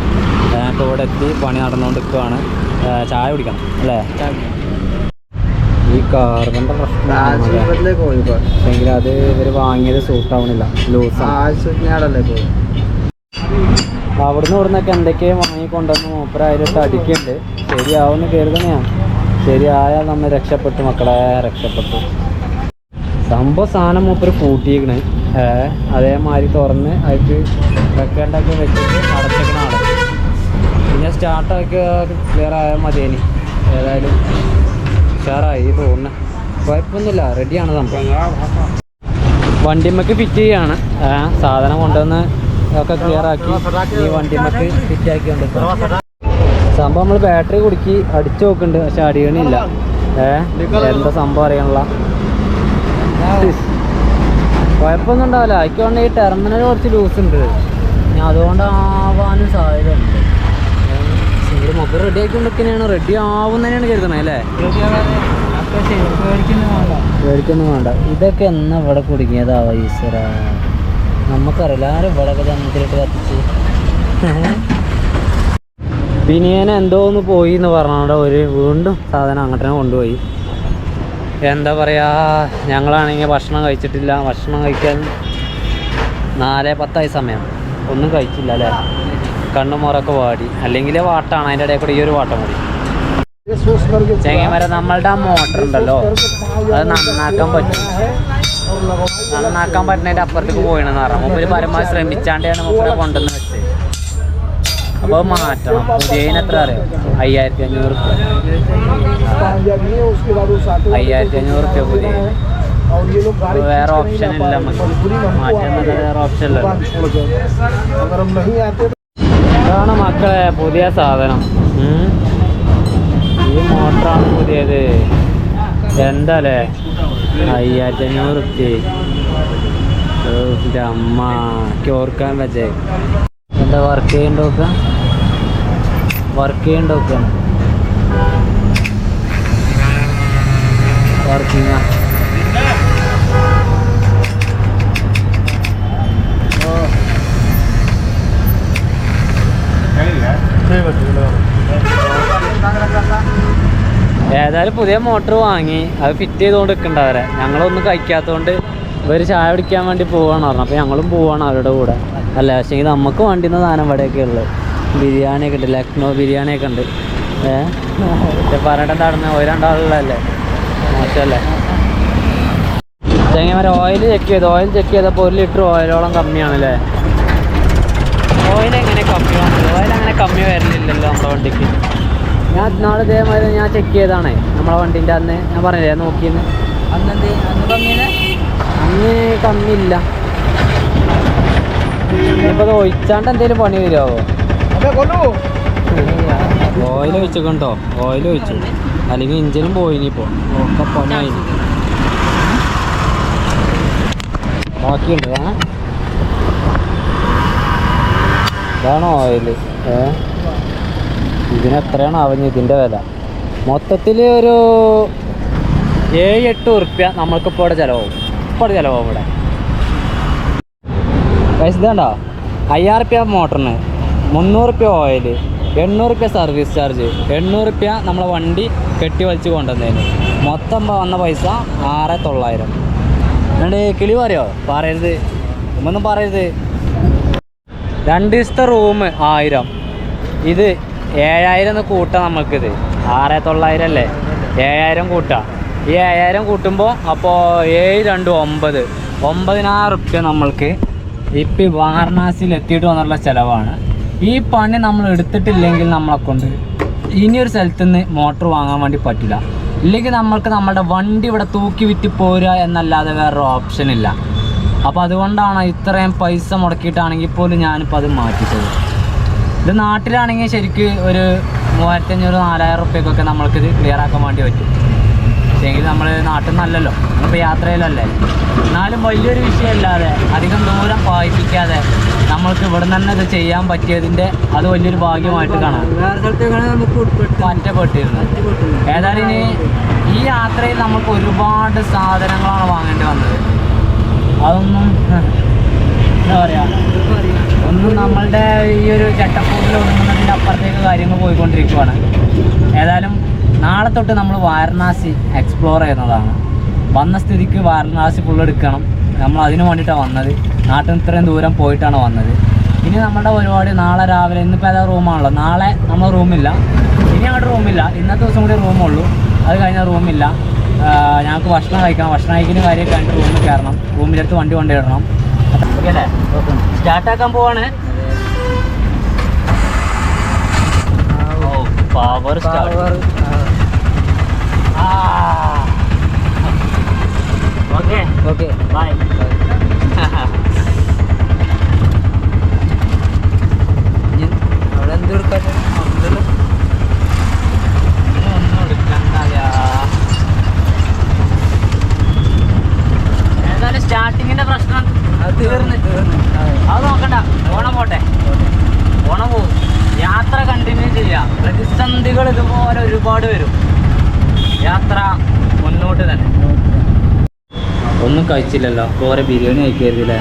ഞങ്ങൾക്ക് ഇവിടെ എത്തി പണി നടന്നുകൊണ്ട് നിൽക്കുവാണ് ചായ കുടിക്കണം അല്ലേ ഈ കാർബണിൻ്റെ പ്രശ്നം എങ്കിൽ അത് ഇവർ വാങ്ങിയത് സൂട്ട് ആവണില്ല ലൂസാണ് അവിടുന്ന് ഇവിടുന്നൊക്കെ എന്തൊക്കെയും വാങ്ങിക്കൊണ്ടുവന്ന് മൂപ്പരായാലും അടിക്കുന്നുണ്ട് ശരിയാവുമെന്ന് കരുതണയാണ് ശരിയായാൽ നമ്മൾ രക്ഷപ്പെട്ടു മക്കളെ രക്ഷപ്പെട്ടു. സംഭവം സാധനം മൂപ്പര് കൂട്ടിയിരിക്കണ് അതേമാതിരി തുറന്ന് അതിൽ വെക്കേണ്ടൊക്കെ വെച്ചിട്ട് അടച്ചേക്കണ ആളെ. പിന്നെ സ്റ്റാർട്ടാക്കി ക്ലിയർ ആയാൽ മതിയേനി. ഏതായാലും ഉഷാറായി തോന്നുന്നു. കുഴപ്പമൊന്നുമില്ല റെഡിയാണ് സംഭവം. വണ്ടിമ്മക്ക് ഫിറ്റ് ചെയ്യാണ്. സാധനം കൊണ്ടുവന്ന് ഒക്കെ ക്ലിയർ ആക്കി ഈ വണ്ടിമ്മക്ക് ഫിറ്റ് ആക്കിയുണ്ട് സംഭവം നമ്മൾ ബാറ്ററി കുടുക്കി അടിച്ചു നോക്കുന്നുണ്ട് പക്ഷെ അടിയണില്ല. ഏ എന്താ സംഭവം അറിയാനുള്ള? കുഴപ്പമൊന്നും ഉണ്ടാവില്ല. അതിക്കൊണ്ട് ഈ ടെർമിനൽ കുറച്ച് ലൂസ് ഉണ്ട്. ഞാൻ അതുകൊണ്ടാവാനും സാധ്യത ഉണ്ട് ഇവിടെ മൊബൈൽ റെഡി ആക്കിക്കൊണ്ടിരിക്കുന്നതാണ് റെഡി ആവുന്നതിനാണ് കരുതണേ അല്ലേ? പേടിക്കൊന്നും വേണ്ട. ഇതൊക്കെ എന്നാ ഇവിടെ കുടുങ്ങിയതാവാ ഈശ്വര നമുക്കറിയില്ല. ആരും ഇവിടെ ഒക്കെ ജനത്തിലിട്ട് കത്തിച്ച്. ബിനിയനെ എന്തോ ഒന്ന് പോയി എന്ന് പറഞ്ഞാൽ ഒരു വീണ്ടും സാധനം അങ്ങോട്ട് തന്നെ കൊണ്ടുപോയി. എന്താ പറയാ ഞങ്ങളാണെങ്കിൽ ഭക്ഷണം കഴിച്ചിട്ടില്ല. ഭക്ഷണം കഴിക്കാൻ നാല് പത്തായി സമയം. ഒന്നും കഴിച്ചില്ല അല്ലേ? കണ്ണുമോറൊക്കെ വാടി. അല്ലെങ്കിൽ വാട്ടാണ്. അതിന്റെ ഇടയിൽ കൂടെ ഈ ഒരു വാട്ടം കൂടി ചെങ്ങന്മാരെ നമ്മളുടെ ആ മോട്ടർ ഉണ്ടല്ലോ. അത് നന്നാക്കാൻ പറ്റും. നന്നാക്കാൻ പറ്റുന്നതിന്റെ അപ്പുറത്തേക്ക് പോയിണെന്ന് പറഞ്ഞു. മുമ്പിൽ പരമാവധി ശ്രമിച്ചാണ്ടാണ് മുമ്പിനെ കൊണ്ടുവന്ന് വെച്ചത് അപ്പോൾ അത് മാറ്റണം. പുതിയതിന് എത്ര അറിയാം? അയ്യായിരത്തി അഞ്ഞൂറ് റുപ്യ. അയ്യായിരത്തി അഞ്ഞൂറ് റുപ്യ പുതിയ. വേറെ ഓപ്ഷൻ ഇല്ല മാറ്റാൻ വേറെ ഓപ്ഷൻ ഇല്ല ഇതാണ് മക്കളെ പുതിയ സാധനം. ഈ മോട്ടറാണ് പുതിയത്. എന്താലേ അയ്യായിരത്തി അഞ്ഞൂറ് റുപ്യ എന്റെ അമ്മ ഓർക്കാൻ വെച്ചേ എന്താ വർക്ക് ചെയ്യണ്ടോക്ക വർക്ക് ചെയ്യണ്ടോക്ക വർക്കിംഗ് ഏതായാലും പുതിയ മോട്ടോർ വാങ്ങി. അത് ഫിറ്റ് ചെയ്തുകൊണ്ട് നിൽക്കണ്ട അവരെ ഞങ്ങളൊന്നും കഴിക്കാത്തതുകൊണ്ട് ഇവർ ചായ പിടിക്കാൻ വേണ്ടി പോവാണ് പറഞ്ഞു അപ്പോൾ ഞങ്ങളും പോവാണ് അവരുടെ കൂടെ. അല്ല പക്ഷേ നമുക്ക് വണ്ടിന്ന് സാധനം ഇവിടെയൊക്കെ ഉള്ളത് ബിരിയാണിയൊക്കെ ഉണ്ട്. ലക്നോ ബിരിയാണിയൊക്കെ ഉണ്ട്. ഏഹ് പറഞ്ഞിട്ട് നടന്ന്? ഒരു രണ്ടാളുള്ളതല്ലേ മോശമല്ലേ? ചെങ്ങന്മാരെ ഓയിൽ ചെക്ക് ചെയ്തു ഓയിൽ ചെക്ക് ചെയ്തപ്പോൾ ഒരു ലിറ്റർ ഓയിലോളം കമ്മിയാണല്ലേ ഓയിൽ എങ്ങനെ കമ്മിയാണ് ഓയിൽ അങ്ങനെ കമ്മി വരുന്നില്ലല്ലോ നമ്മുടെ വണ്ടിക്ക്. ഞാൻ നാളെ ഇതേമാതിരി ഞാൻ ചെക്ക് ചെയ്താണ് നമ്മളെ വണ്ടിന്റെ അന്ന് ഞാൻ പറഞ്ഞില്ലേ നോക്കിയെന്ന്. അന്ന് അന്ന് കമ്മിയില്ല. ഇനിയിപ്പോൾ അത് ഒഴിച്ചാണ്ട് എന്തെങ്കിലും പണി വരുമോ ഓയിൽ ഒഴിച്ചോണ്ടോ ഓയിൽ ഒഴിച്ചു. അല്ലെങ്കിൽ ഇഞ്ചിനും പോയിനിപ്പോൾ ഒക്കെ പണിയായി. ആ ഇതാണ് ഓയിൽ? ഏ? ഇതിന് എത്രയാണ് അവഞ്ഞ് ഇതിന്റെ വില? മൊത്തത്തിൽ ഒരു ഏഴ് എട്ട് ഉറുപ്യ നമ്മൾക്കിപ്പോൾ ഇവിടെ ചിലവാകും. ഇപ്പോൾ ചിലവാകും ഇവിടെ. പൈസ ഇതാണ്ടോ അയ്യായിരം റുപ്യ മോട്ടറിന് മുന്നൂറ് റുപ്യ ഓയിൽ എണ്ണൂറ് റുപ്യ സർവീസ് ചാർജ് എണ്ണൂറ് റുപ്യ നമ്മളെ വണ്ടി കെട്ടി വലിച്ച് കൊണ്ടുവന്നതിന്. മൊത്തം വന്ന പൈസ ആറ് തൊള്ളായിരം. എന്നിട്ട് കിളി പറയോ? പറയരുത്. ഒന്നും പറയരുത്. രണ്ട് ദിവസത്തെ റൂം ആയിരം. ഇത് ഏഴായിരം ഒന്ന് കൂട്ടാം നമുക്കിത് ആറ് തൊള്ളായിരം അല്ലേ? ഏഴായിരം കൂട്ടാം. ഈ ഏഴായിരം കൂട്ടുമ്പോൾ അപ്പോൾ ഏഴ് രണ്ട് ഒമ്പത്. ഒമ്പതിനായിരം റുപ്യ നമ്മൾക്ക് ഇപ്പം വാരണാസിയിൽ എത്തിയിട്ട് വന്നുള്ള ചിലവാണ്. ഈ പണി നമ്മൾ എടുത്തിട്ടില്ലെങ്കിൽ നമ്മളെ കൊണ്ട് ഇനിയൊരു സ്ഥലത്ത് നിന്ന് മോട്ടോർ വാങ്ങാൻ വേണ്ടി പറ്റില്ല. ഇല്ലെങ്കിൽ നമ്മൾക്ക് നമ്മുടെ വണ്ടി ഇവിടെ തൂക്കി വിറ്റ് പോരുക എന്നല്ലാതെ വേറൊരു ഓപ്ഷൻ ഇല്ല. അപ്പോൾ അതുകൊണ്ടാണ് ഇത്രയും പൈസ മുടക്കിയിട്ടാണെങ്കിൽ പോലും ഞാനിപ്പോൾ അത് മാറ്റിച്ചത്. ഇത് നാട്ടിലാണെങ്കിൽ ശരിക്ക് ഒരു മൂവായിരത്തി അഞ്ഞൂറ് നാലായിരം റുപ്യക്കൊക്കെ ഇത് ക്ലിയർ ആക്കാൻ വേണ്ടി പറ്റും. പക്ഷേങ്കിൽ നമ്മൾ നാട്ടിൽ നിന്നല്ലല്ലോ നമ്മളിപ്പോൾ യാത്രയിലല്ലേ എന്നാലും വലിയൊരു വിഷയമല്ലാതെ അധികം ദൂരം പായിപ്പിക്കാതെ നമ്മൾക്ക് ഇവിടെ തന്നെ ഇത് ചെയ്യാൻ പറ്റിയതിന്റെ അത് വലിയൊരു ഭാഗ്യമായിട്ട് കാണാം. പറ്റപ്പെട്ടിരുന്നത് ഏതായാലും ഇനി ഈ യാത്രയിൽ നമുക്ക് ഒരുപാട് സാധനങ്ങളാണ് വാങ്ങേണ്ടി വന്നത്. അതൊന്നും എന്താ പറയുക ഒന്നും നമ്മളുടെ ഈ ഒരു ചട്ടക്കൂട്ടിൽ ഒതുങ്ങുന്നതിന്റെ അപ്പുറത്തേക്ക് കാര്യങ്ങൾ പോയിക്കൊണ്ടിരിക്കുകയാണ് ഏതായാലും നാളെ തൊട്ട് നമ്മൾ വാരണാസി എക്സ്പ്ലോർ ചെയ്യുന്നതാണ്. വന്ന സ്ഥിതിക്ക് വാരണാസി ഫുൾ എടുക്കണം. നമ്മൾ അതിന് വേണ്ടിയിട്ടാണ് വന്നത്. നാട്ടിൽ ഇത്രയും ദൂരം പോയിട്ടാണ് വന്നത്. ഇനി നമ്മുടെ പരിപാടി നാളെ രാവിലെ ഇന്നിപ്പോൾ ഏതാ റൂമാണല്ലോ നാളെ നമ്മൾ റൂമില്ല ഇനി അങ്ങോട്ട് റൂമില്ല ഇന്നത്തെ ദിവസം കൂടി റൂമുള്ളൂ അത് കഴിഞ്ഞാൽ റൂമില്ല ഞങ്ങൾക്ക് ഭക്ഷണം കഴിക്കണം. ഭക്ഷണം കഴിക്കുന്ന കാര്യമൊക്കെ ആയിട്ട് റൂമിൽ കയറണം. റൂമിലെടുത്ത് വണ്ടി കൊണ്ടുവരണം. ഓക്കെ അല്ലേ? സ്റ്റാർട്ടാക്കാൻ പോവാണ്. Power start okay. Okay. Bye അവിടെ എന്ത് കൊടുക്കാൻ ഒന്നും എടുക്കണ്ടല്ല ഏതായാലും സ്റ്റാർട്ടിങ്ങിന്റെ പ്രശ്നം അത് തീർന്ന് തീർന്ന് അത് നോക്കണ്ട ഓണം പോട്ടെ ഓണം പോവും യാത്ര കണ്ടിന്യൂ ചെയ്യാം പ്രതിസന്ധികൾ ഇതുപോലെ ഒരുപാട് വരും യാത്ര മുന്നോട്ട് തന്നെ ഒന്നും കഴിച്ചില്ലല്ലോ. കുറെ ബിരിയാണി കഴിക്കരുതില്ലേ?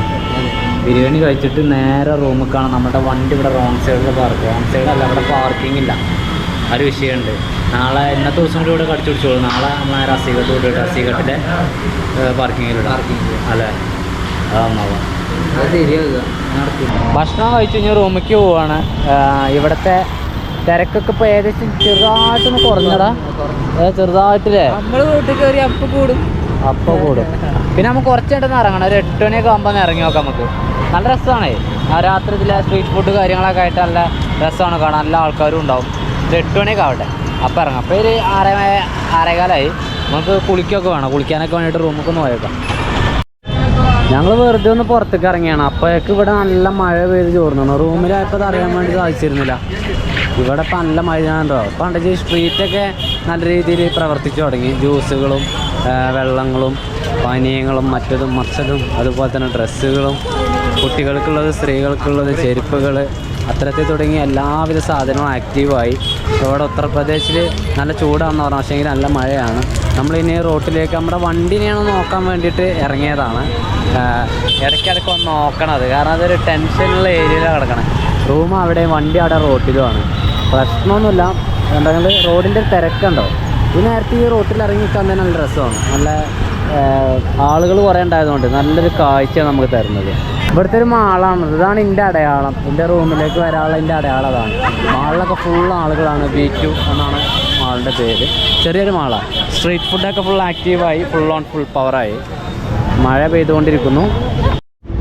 ബിരിയാണി കഴിച്ചിട്ട് നേരെ റൂമിൽ കാണാം. നമ്മുടെ വണ്ടി ഇവിടെ റോങ് സൈഡിൽ പാർക്ക് റോങ് സൈഡല്ല അവിടെ പാർക്കിംഗ് ഇല്ല. ആ ഒരു വിഷയമുണ്ട്. നാളെ ഇന്നത്തെ ദിവസം കൂടി ഇവിടെ കടിച്ചു പിടിച്ചോളൂ. നാളെ നമ്മളെ അസീകട്ട് വിട്ടിട്ട് അസീകട്ടിന്റെ പാർക്കിങ്ങിലിടാം അല്ലേ? അതാവുന്നാവാം അത് ശരിയാകുക ഭക്ഷണം കഴിച്ചു കഴിഞ്ഞാൽ റൂമിലേക്ക് പോവാണ്. ഇവിടുത്തെ തിരക്കൊക്കെ ഇപ്പോൾ ഏകദേശം ചെറുതായിട്ടൊന്ന് കുറഞ്ഞടാ ചെറുതായിട്ടില്ലേ? നമ്മൾ വീട്ടിൽ കയറി അപ്പൊ കൂടും. അപ്പോൾ കൂടും. പിന്നെ നമുക്ക് കുറച്ച് കുറച്ചായിട്ടൊന്ന് ഇറങ്ങണം. ഒരു എട്ട് മണിയൊക്കെ ആകുമ്പോൾ ഇറങ്ങി നോക്കാം നമുക്ക്. നല്ല രസമാണ് ആ രാത്രിയിലെ സ്ട്രീറ്റ് ഫുഡ് കാര്യങ്ങളൊക്കെ ആയിട്ട് നല്ല രസമാണ് കാണാൻ. നല്ല ആൾക്കാരും ഉണ്ടാവും. ഒരു എട്ട് മണിയൊക്കെ ആവട്ടെ. അപ്പോൾ ഇറങ്ങാം. അപ്പോൾ ഒരു ആറേ ആറേകാലായി. നമുക്ക് കുളിക്കൊക്കെ വേണം. കുളിക്കാനൊക്കെ വേണ്ടിയിട്ട് റൂമൊക്കെ ഒന്ന് പോയേക്കാം. ഞങ്ങൾ വെറുതെ ഒന്ന് പുറത്തേക്ക് ഇറങ്ങിയാണ്. അപ്പോഴേക്ക് ഇവിടെ നല്ല മഴ പെയ്ത് ചോർന്നു. റൂമിലായപ്പോൾ അത് അറിയാൻ വേണ്ടി സാധിച്ചിരുന്നില്ല. ഇവിടെ ഇപ്പം നല്ല മഴ ഞാനുണ്ടോ പണ്ട് സ്ട്രീറ്റൊക്കെ നല്ല രീതിയിൽ പ്രവർത്തിച്ചു തുടങ്ങി. ജ്യൂസുകളും വെള്ളങ്ങളും പാനീയങ്ങളും മറ്റതും മറിച്ചതും അതുപോലെ തന്നെ ഡ്രസ്സുകളും കുട്ടികൾക്കുള്ളത് സ്ത്രീകൾക്കുള്ളത് ചെരുപ്പുകൾ അത്തരത്തിൽ തുടങ്ങി എല്ലാവിധ സാധനവും ആക്റ്റീവായി. ഇവിടെ ഉത്തർപ്രദേശിൽ നല്ല ചൂടാണെന്ന് പറഞ്ഞു പക്ഷേ നല്ല മഴയാണ്. നമ്മൾ ഇനി റോട്ടിലേക്ക് നമ്മുടെ വണ്ടിനെയാണ് നോക്കാൻ വേണ്ടിയിട്ട് ഇറങ്ങിയതാണ്. ഇടയ്ക്കിടയ്ക്ക് ഒന്ന് നോക്കണത് കാരണം അതൊരു ടെൻഷനുള്ള ഏരിയയിലാണ് കിടക്കണം. റൂം അവിടെ വണ്ടി അവിടെ റോട്ടിലുമാണ്. പ്രശ്നമൊന്നുമില്ല. എന്തെങ്കിലും റോഡിന്റെ തിരക്കുണ്ടോ? ഈ നേരത്തെ ഈ റോട്ടിൽ ഇറങ്ങി നിൽക്കാൻ തന്നെ നല്ല രസമാണ്. നല്ല ആളുകൾ കുറേ ഉണ്ടായതുകൊണ്ട് നല്ലൊരു കാഴ്ചയാണ് നമുക്ക് തരുന്നത്. ഇവിടുത്തെ ഒരു മാളാണ്. ഇതാണ് എന്റെ അടയാളം. എന്റെ റൂമിലേക്ക് വരാനുള്ള എന്റെ അടയാളം അതാണ്. മാളിലൊക്കെ ഫുൾ ആളുകളാണ്. ബി ടു എന്നാണ് മാളിന്റെ പേര്. ചെറിയൊരു മാളാണ് സ്ട്രീറ്റ് ഫുഡൊക്കെ ഫുൾ ആക്റ്റീവായി ഫുൾ ഓൺ ഫുൾ പവറായി മഴ പെയ്തുകൊണ്ടിരിക്കുന്നു.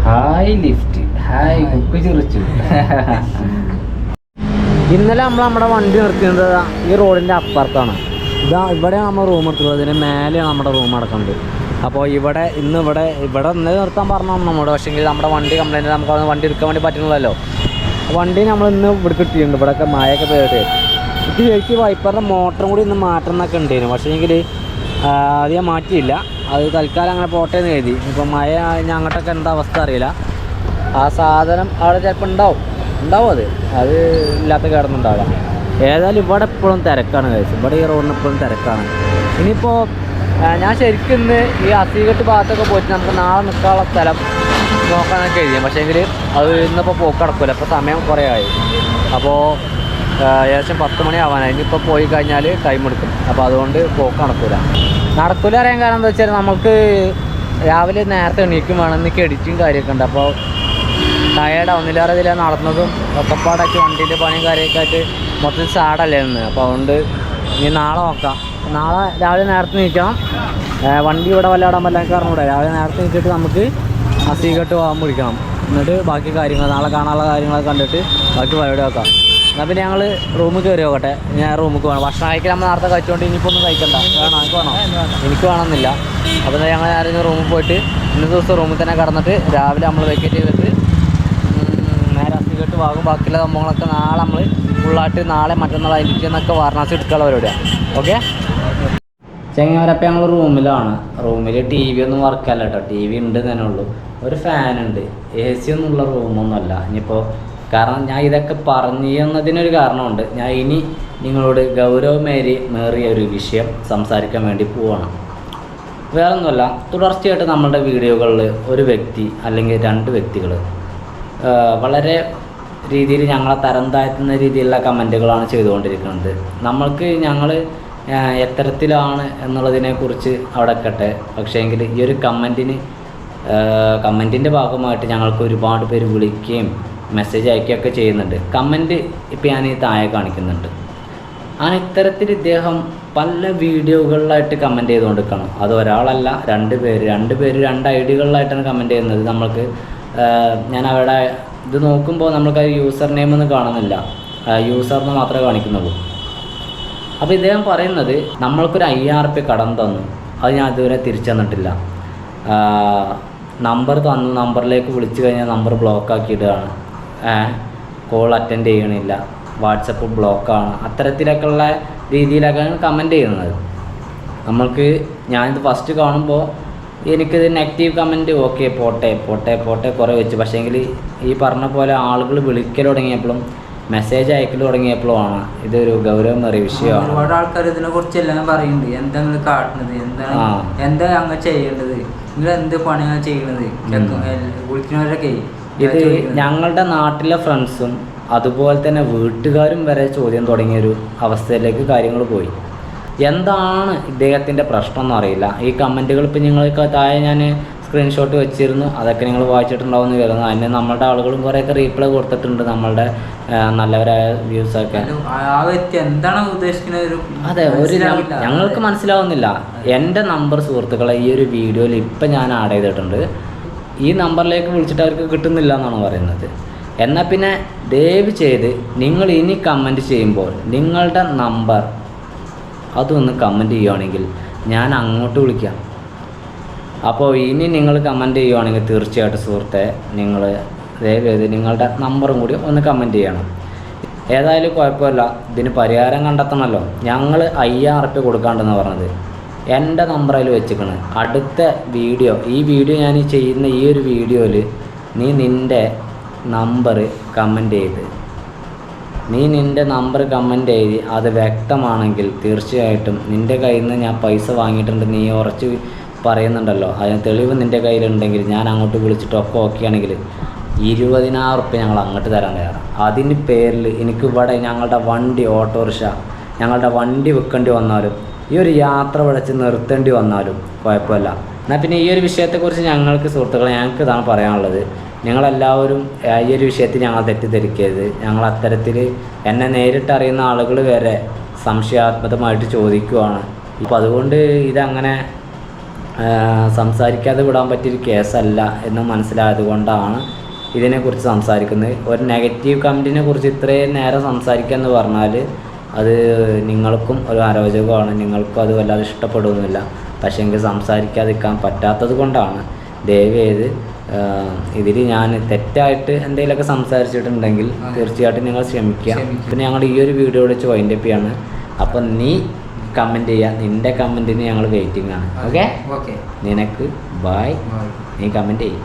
ഹായ് ലിഫ്റ്റ് ഹായ് കുക്ക് ചിറിച്ചു. ഇന്നലെ നമ്മൾ നമ്മുടെ വണ്ടി നിർത്തിയത് ഈ റോഡിന്റെ അപ്പുറത്താണ്. ഇതാ ഇവിടെയാണ് നമ്മൾ റൂം എടുത്തുള്ളത് ഇതിന് മേലെയാണ് നമ്മുടെ റൂം അടക്കുന്നത് അപ്പോൾ ഇവിടെ ഇന്ന് ഇവിടെ ഇവിടെ ഇന്നലെ നിർത്താൻ പറഞ്ഞു നമ്മുടെ പക്ഷേങ്കിൽ നമ്മുടെ വണ്ടി കംപ്ലൈന്റ് നമുക്ക് വണ്ടി എടുക്കാൻ വേണ്ടി പറ്റുന്നില്ലല്ലോ വണ്ടി നമ്മൾ ഇന്ന് ഇവിടെ കിട്ടിയിട്ടുണ്ട്. ഇവിടെയൊക്കെ മഴയൊക്കെ പെയ്തിട്ട്. ഇത് ശരിക്കും വൈപ്പറിന്റെ മോട്ടറും കൂടി ഇന്ന് മാറ്റം എന്നൊക്കെ ഉണ്ടായിരുന്നു പക്ഷേ എങ്കിൽ അത് ഞാൻ മാറ്റിയില്ല. അത് തൽക്കാലം അങ്ങനെ പോട്ടെ എന്ന് എഴുതി ഇപ്പം മഴ ഞാൻ അങ്ങോട്ടൊക്കെ എന്താ അവസ്ഥ അറിയില്ല. ആ സാധനം അവിടെ ചിലപ്പോൾ ഉണ്ടാവും. ഉണ്ടാവും അത്. അത് ഇല്ലാത്ത കേടൊന്നുണ്ടാവില്ല ഏതായാലും ഇവിടെ എപ്പോഴും തിരക്കാണ് കഴിച്ചത് ഇവിടെ ഈ റോഡിന് എപ്പോഴും തിരക്കാണ്. ഇനിയിപ്പോൾ ഞാൻ ശരിക്കും ഇന്ന് ഈ അസീകട്ട് ഭാഗത്തൊക്കെ പോയിട്ട് നമുക്ക് നാളെ നിൽക്കാനുള്ള സ്ഥലം നോക്കാനൊക്കെ എഴുതിയാൽ പക്ഷേ എങ്കിൽ അത് ഇന്നിപ്പോൾ പോക്ക് അപ്പോൾ സമയം കുറേ ആയി അപ്പോൾ ഏകദേശം പത്ത് മണി ആവാനായി ഇനിയിപ്പോൾ പോയി കഴിഞ്ഞാൽ ടൈം എടുക്കും. അപ്പോൾ അതുകൊണ്ട് പോക്ക് നടക്കില്ല നടക്കില്ല അറിയാൻ കാരണം എന്താ വെച്ചാൽ നമുക്ക് രാവിലെ നേരത്തെ എണീക്കും വേണം. എന്നൊക്കെ എഡിറ്റിങ് കാര്യമൊക്കെ ഉണ്ട്. അപ്പോൾ ടയേർഡ് ഒന്നിലേറെ ഇതിലെ നടന്നതും ഒക്കപ്പാടൊക്കെ വണ്ടീന്റെ പണിയും കാര്യമൊക്കെ ആയിട്ട് മൊത്തത്തിൽ സാടല്ലേ ഇന്ന്. അപ്പോൾ അതുകൊണ്ട് ഇനി നാളെ നോക്കാം. നാളെ രാവിലെ നേരത്തെ നീക്കണം. വണ്ടി ഇവിടെ വല്ലാടാൻ പറ്റാൻ കാരണം കൂടെ. രാവിലെ നേരത്തെ നീക്കിയിട്ട് നമുക്ക് അസീകട്ട് പോകാൻ പിടിക്കണം. എന്നിട്ട് ബാക്കി കാര്യങ്ങൾ നാളെ കാണാനുള്ള കാര്യങ്ങളൊക്കെ കണ്ടിട്ട് ബാക്കി പരിപാടി നോക്കാം. എന്നാൽ പിന്നെ ഞങ്ങൾ റൂമിൽ കയറി നോക്കട്ടെ. ഞാൻ റൂമിൽ വേണം ഭക്ഷണം കഴിക്കാൻ നമ്മൾ നേരത്തെ കഴിച്ചുകൊണ്ട് ഇനിയിപ്പോൾ ഒന്നും കഴിക്കണ്ട. വേണം എനിക്ക് വേണോ. എനിക്ക് വേണമെന്നില്ല. അപ്പോൾ ഞങ്ങൾ നേരെ റൂമിൽ പോയിട്ട് ഇന്നത്തെ ദിവസം റൂമിൽ തന്നെ കടന്നിട്ട് രാവിലെ നമ്മൾ വെക്കേറ്റ് ചെയ്തിട്ട് അസികട്ട് ബാക്കിയുള്ള സംഭവങ്ങളൊക്കെ നാളെ നമ്മൾ ഫുള്ളായിട്ട് നാളെ മറ്റന്നാൾ അതിലേക്ക് എന്നൊക്കെ വാരണാസി എടുക്കാനുള്ള പരിപാടിയാണ് ഓക്കെ ചെങ്ങവരപ്പം ഞങ്ങൾ റൂമിലാണ്. റൂമിൽ ടി വി ഒന്നും വർക്കല്ല കേട്ടോ ടി വി ഉണ്ട് തന്നെ ഉള്ളൂ. ഒരു ഫാനുണ്ട് എ സി ഒന്നുമുള്ള റൂമൊന്നുമല്ല. ഇനിയിപ്പോൾ കാരണം ഞാൻ ഇതൊക്കെ പറഞ്ഞു എന്നതിനൊരു കാരണമുണ്ട്. ഞാൻ ഇനി നിങ്ങളോട് ഗൗരവമേറി മേറിയ ഒരു വിഷയം സംസാരിക്കാൻ വേണ്ടി പോവാണ്. വേറൊന്നുമല്ല തുടർച്ചയായിട്ട് നമ്മളുടെ വീഡിയോകളിൽ ഒരു വ്യക്തി അല്ലെങ്കിൽ രണ്ട് വ്യക്തികൾ വളരെ രീതിയിൽ ഞങ്ങളെ തരം താഴ്ത്തുന്ന രീതിയിലുള്ള കമന്റുകളാണ് ചെയ്തുകൊണ്ടിരിക്കുന്നത്. നമ്മൾക്ക് ഞങ്ങൾ എത്തരത്തിലാണ് എന്നുള്ളതിനെക്കുറിച്ച് അവിടെ പക്ഷേ എങ്കിൽ ഈ ഒരു കമന്റിന് കമന്റിന്റെ ഭാഗമായിട്ട് ഞങ്ങൾക്ക് ഒരുപാട് പേര് വിളിക്കുകയും മെസ്സേജ് അയക്കുകയൊക്കെ ചെയ്യുന്നുണ്ട്. കമന്റ് ഇപ്പം ഞാൻ ഈ താഴെ കാണിക്കുന്നുണ്ട്. അങ്ങനെ ഇത്തരത്തിൽ ഇദ്ദേഹം പല വീഡിയോകളിലായിട്ട് കമന്റ് ചെയ്തുകൊണ്ടിരിക്കണം അത് ഒരാളല്ല രണ്ട് പേര് രണ്ട് പേര് രണ്ട് ഐഡികളിലായിട്ടാണ് കമന്റ് ചെയ്യുന്നത്. നമ്മൾക്ക് ഞാൻ അവിടെ ഇത് നോക്കുമ്പോൾ നമ്മൾക്ക് യൂസർ നെയിം ഒന്നും കാണുന്നില്ല. എന്ന് മാത്രമേ കാണിക്കുന്നുള്ളൂ. അപ്പോൾ ഇദ്ദേഹം പറയുന്നത് നമ്മൾക്കൊരു അയ്യായിരം റുപ്യ കടം തന്നു. അത് ഞാൻ ഇതുവരെ തിരിച്ചു തന്നിട്ടില്ല നമ്പർ തന്നു. നമ്പറിലേക്ക് വിളിച്ചു കഴിഞ്ഞാൽ നമ്പർ ബ്ലോക്ക് ആക്കിയിടുകയാണ്. കോൾ അറ്റൻഡ് ചെയ്യണില്ല. വാട്സപ്പ് ബ്ലോക്കാണ് അത്തരത്തിലൊക്കെയുള്ള രീതിയിലൊക്കെയാണ് കമന്റ് ചെയ്യുന്നത്. നമ്മൾക്ക് ഞാനിത് ഫസ്റ്റ് കാണുമ്പോൾ എനിക്കിത് നെഗറ്റീവ് കമന്റ് ഓക്കെ പോട്ടെ പോട്ടെ പോട്ടെ കുറേ വെച്ചു. പക്ഷേങ്കിൽ ഈ പറഞ്ഞ പോലെ ആളുകൾ വിളിക്കൽ തുടങ്ങിയപ്പോഴും മെസ്സേജ് അയക്കൽ തുടങ്ങിയപ്പോഴും ആണ്. ഇതൊരു ഗൗരവമേറിയ വിഷയമാണ്. ഒരുപാട് ആൾക്കാർ ഇതിനെ കുറിച്ച് എല്ലാം പറയുന്നുണ്ട് എന്താ നിങ്ങൾ കാട്ടുന്നത് എന്താണ് എന്താ എന്താ അങ്ങ് ചെയ്യേണ്ടത്? നിങ്ങൾ എന്ത് പണിയാണ് ചെയ്യുന്നത് വിളിക്കുന്നവരൊക്കെ ഇത് ഞങ്ങളുടെ നാട്ടിലെ ഫ്രണ്ട്സും അതുപോലെ തന്നെ വീട്ടുകാരും വരെ ചോദ്യം തുടങ്ങിയൊരു അവസ്ഥയിലേക്ക് കാര്യങ്ങൾ പോയി. എന്താണ് ഇദ്ദേഹത്തിന്റെ പ്രശ്നം എന്നറിയില്ല ഈ കമന്റുകൾ ഇപ്പം നിങ്ങൾക്ക് താഴെ ഞാൻ സ്ക്രീൻഷോട്ട് വെച്ചിരുന്നു. അതൊക്കെ നിങ്ങൾ വായിച്ചിട്ടുണ്ടാവുമെന്ന് കരുതുന്നു. അതിന് നമ്മളുടെ ആളുകളും കുറേയൊക്കെ റീപ്ലൈ കൊടുത്തിട്ടുണ്ട് നമ്മളുടെ നല്ലവരായ വ്യൂസൊക്കെ ആ വ്യക്തി എന്താണ് ഉദ്ദേശിക്കുന്നത്? അതെ ഒരു ഞങ്ങൾക്ക് മനസ്സിലാവുന്നില്ല. എന്റെ നമ്പർ സുഹൃത്തുക്കളെ ഈ ഒരു വീഡിയോയിൽ ഇപ്പം ഞാൻ ആഡ് ചെയ്തിട്ടുണ്ട്. ഈ നമ്പറിലേക്ക് വിളിച്ചിട്ട് അവർക്ക് കിട്ടുന്നില്ല എന്നാണ് പറയുന്നത്. എന്നാൽ പിന്നെ ദയവ് ചെയ്ത് നിങ്ങൾ ഇനി കമന്റ് ചെയ്യുമ്പോൾ നിങ്ങളുടെ നമ്പർ അതൊന്ന് കമന്റ് ചെയ്യുവാണെങ്കിൽ ഞാൻ അങ്ങോട്ട് വിളിക്കാം. അപ്പോൾ ഇനി നിങ്ങൾ കമന്റ് ചെയ്യുവാണെങ്കിൽ തീർച്ചയായിട്ടും സുഹൃത്തെ നിങ്ങൾ ദയവേത് നിങ്ങളുടെ നമ്പറും കൂടി ഒന്ന് കമന്റ് ചെയ്യണം. ഏതായാലും കുഴപ്പമില്ല ഇതിന് പരിഹാരം കണ്ടെത്തണമല്ലോ. ഞങ്ങൾ അയ്യായിരം ഉറുപ്പ്യ കൊടുക്കാണ്ടെന്ന് പറഞ്ഞത്. എന്റെ നമ്പറിൽ വെച്ചിക്കണ് അടുത്ത വീഡിയോ ഈ വീഡിയോ ഞാൻ ചെയ്യുന്ന ഈ ഒരു വീഡിയോയിൽ നീ നിന്റെ നമ്പർ കമന്റ് ചെയ്ത് നീ നിന്റെ നമ്പർ കമന്റ് എഴുതി അത് വ്യക്തമാണെങ്കിൽ തീർച്ചയായിട്ടും നിന്റെ കയ്യിൽ നിന്ന് ഞാൻ പൈസ വാങ്ങിയിട്ടുണ്ട് നീ ഉറച്ച് പറയുന്നുണ്ടല്ലോ. അതിന് തെളിവ് നിന്റെ കയ്യിലുണ്ടെങ്കിൽ ഞാൻ അങ്ങോട്ട് വിളിച്ചിട്ട് ഒക്കെ ഓക്കെ ആണെങ്കിൽ ഇരുപതിനായിരം ഉറുപ്പ്യ ഞങ്ങൾ അങ്ങോട്ട് തരാൻ തയ്യാറാണ് അതിന് പേരിൽ എനിക്ക് ഇവിടെ ഞങ്ങളുടെ വണ്ടി ഓട്ടോറിക്ഷ ഞങ്ങളുടെ വണ്ടി വിൽക്കേണ്ടി വന്നാലും ഈ ഒരു യാത്ര വിളിച്ച് നിർത്തേണ്ടി വന്നാലും കുഴപ്പമില്ല. എന്നാൽ പിന്നെ ഈ ഒരു വിഷയത്തെക്കുറിച്ച് ഞങ്ങൾക്ക് സുഹൃത്തുക്കളെ ഞങ്ങൾക്ക് ഇതാണ് പറയാനുള്ളത്. നിങ്ങളെല്ലാവരും ആ, ഈ ഒരു വിഷയത്തിൽ ഞങ്ങൾ തെറ്റിദ്ധരിക്കരുത്. ഞങ്ങൾ അത്തരത്തിൽ എന്നെ നേരിട്ട് അറിയുന്ന ആളുകൾ വരെ സംശയാത്മകമായിട്ട് ചോദിക്കുവാണ്. അപ്പോൾ അതുകൊണ്ട് ഇതങ്ങനെ സംസാരിക്കാതെ വിടാൻ പറ്റിയൊരു കേസല്ല എന്ന് മനസ്സിലായത് കൊണ്ടാണ് ഇതിനെക്കുറിച്ച് സംസാരിക്കുന്നത്. ഒരു നെഗറ്റീവ് കമന്റിനെ കുറിച്ച് ഇത്രയും നേരം സംസാരിക്കുക എന്ന് പറഞ്ഞാൽ അത് നിങ്ങൾക്കും ഒരു അരോചകമാണ് നിങ്ങൾക്കും അത് വല്ലാതെ ഇഷ്ടപ്പെടുന്നില്ല പക്ഷേ എങ്കിൽ സംസാരിക്കാതിരിക്കാൻ പറ്റാത്തത് കൊണ്ടാണ്. ദയവ് ചെയ്ത് ഇതിൽ ഞാൻ തെറ്റായിട്ട് എന്തെങ്കിലുമൊക്കെ സംസാരിച്ചിട്ടുണ്ടെങ്കിൽ. തീർച്ചയായിട്ടും നിങ്ങൾ ക്ഷമിക്കുക. പിന്നെ ഞങ്ങൾ ഈ ഒരു വീഡിയോ വെച്ച് വൈൻഡപ്പ് ചെയ്യാണ്. അപ്പം നീ കമന്റ് ചെയ്യുക നിന്റെ കമന്റിന് ഞങ്ങൾ വെയിറ്റിംഗ് ആണ്. ഓക്കെ ഓക്കെ നിനക്ക് ബായ് നീ കമന്റ് ചെയ്യും.